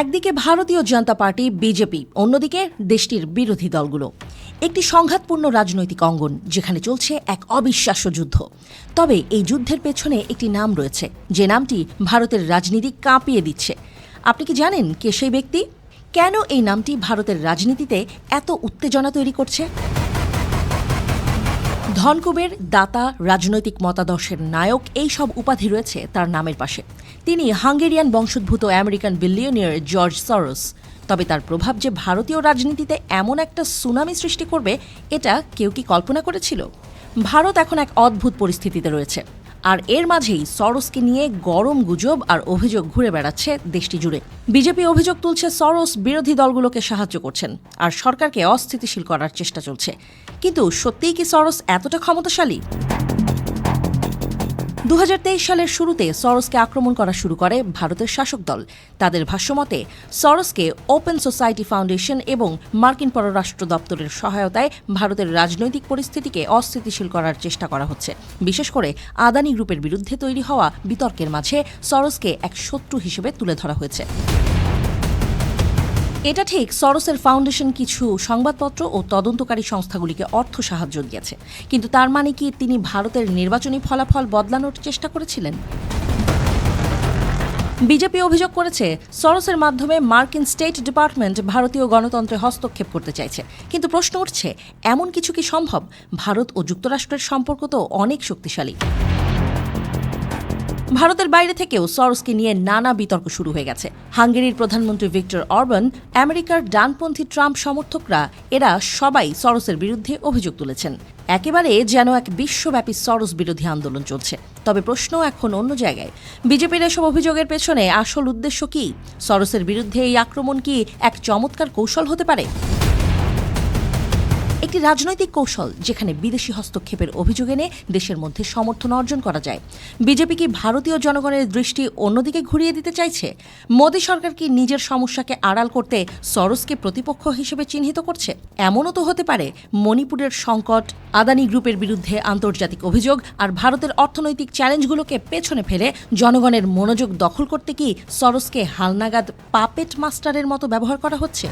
একদিকে ভারতীয় জনতা party, BJP, অন্যদিকে দেশটির বিরোধী দলগুলো। একটি সংঘাতপূর্ণ রাজনৈতিক অঙ্গন, যেখানে চলছে এক অবিশ্বাস্য যুদ্ধ। তবে এই যুদ্ধের পেছনে একটি নাম রয়েছে, যে নামটি ভারতের রাজনীতি কাঁপিয়ে দিচ্ছে। আপনি কি জানেন কে সেই ব্যক্তি? কেন এই নামটি ভারতের রাজনীতিতে এত উত্তেজনা তৈরি করছে? ধনকুবের দাতা, রাজনৈতিক মতাদর্শের নায়ক এই সব উপাধি রয়েছে তার নামের পাশে। তিনি হাঙ্গেরিয়ান বংশোদ্ভূত আমেরিকান বিলিয়নিয়ার জর্জ সরস। তবে তার প্রভাব যে ভারতীয় রাজনীতিতে এমন একটা সুনামি সৃষ্টি করবে, এটা কেউ কি কল্পনা করেছিল? ভারত এখন এক অদ্ভুত পরিস্থিতিতে রয়েছে। আর এর মাঝেই সরোসকে নিয়ে গরম গুজব আর অভিযোগ ঘুরে বেড়াচ্ছে দেশটি জুড়ে। বিজেপি অভিযোগ তুলছে সরোস বিরোধী দলগুলোকে সাহায্য করছেন আর সরকারকে অস্থিতিশীল করার চেষ্টা চলছে। কিন্তু সত্যিই কি সরোস এতটা ক্ষমতাশালী? দু হাজার তেইশ সালের শুরুতে সরসকে আক্রমণ করা শুরু করে ভারতের শাসক দল। তাদের ভাষ্যমতে সরসকে ওপেন সোসাইটি ফাউন্ডেশন এবং মার্কিন পররাষ্ট্র দপ্তরের সহায়তায় ভারতের রাজনৈতিক পরিস্থিতিকে অস্থিতিশীল করার চেষ্টা করা হচ্ছে। বিশেষ করে আদানি গ্রুপের বিরুদ্ধে তৈরি হওয়া বিতর্কের মাঝে সরসকে এক শত্রু হিসেবে তুলে ধরা হয়েছে। এটা ঠিক, সরোসের ফাউন্ডেশন কিছু সংবাদপত্র ও তদন্তকারী সংস্থাগুলিকে অর্থ সাহায্য দিয়েছে। কিন্তু তার মানে কি তিনি ভারতের নির্বাচনী ফলাফল বদলানোর চেষ্টা করেছিলেন? বিজেপি অভিযোগ করেছে, সরোসের মাধ্যমে মার্কিন স্টেট ডিপার্টমেন্ট ভারতীয় গণতন্ত্রে হস্তক্ষেপ করতে চাইছে। কিন্তু প্রশ্ন উঠছে, এমন কিছু কি সম্ভব? ভারত ও যুক্তরাষ্ট্রের সম্পর্ক তো অনেক শক্তিশালী। ভারতের বাইরে থেকেও সরোসকে নিয়ে নানা বিতর্ক শুরু হয়ে গেছে। হাঙ্গেরির প্রধানমন্ত্রী ভিক্টর অরবান, আমেরিকার ডানপন্থী ট্রাম্প সমর্থকরা, এরা সবাই সরসের বিরুদ্ধে অভিযোগ তুলেছেন। একেবারে যেন এক বিশ্বব্যাপী সরোস বিরোধী আন্দোলন চলছে। তবে প্রশ্ন এখন অন্য জায়গায়। বিজেপির এসব অভিযোগের পেছনে আসল উদ্দেশ্য কি? সরসের বিরুদ্ধে এই আক্রমণ কি এক চমৎকার কৌশল হতে পারে? রাজনৈতিক কৌশল যেখানে বিদেশি হস্তক্ষেপের অভিযোগ এনে দেশের মধ্যে সমর্থন অর্জন করা যায়। বিজেপি কি ভারতীয় জনগণের দৃষ্টি অন্যদিকে ঘুরিয়ে দিতে চাইছে? মোদী সরকার কি নিজের সমস্যাকে আড়াল করতে সরোসকে প্রতিপক্ষ হিসেবে চিহ্নিত করছে? এমনও তো হতে পারে, মণিপুরের সংকট, আদানি গ্রুপের বিরুদ্ধে আন্তর্জাতিক অভিযোগ আর ভারতের অর্থনৈতিক চ্যালেঞ্জগুলোকে পেছনে ফেলে জনগণের মনোযোগ দখল করতে কি সরোসকে হালনাগাদ পাপেট মাস্টারের মতো ব্যবহার করা হচ্ছে?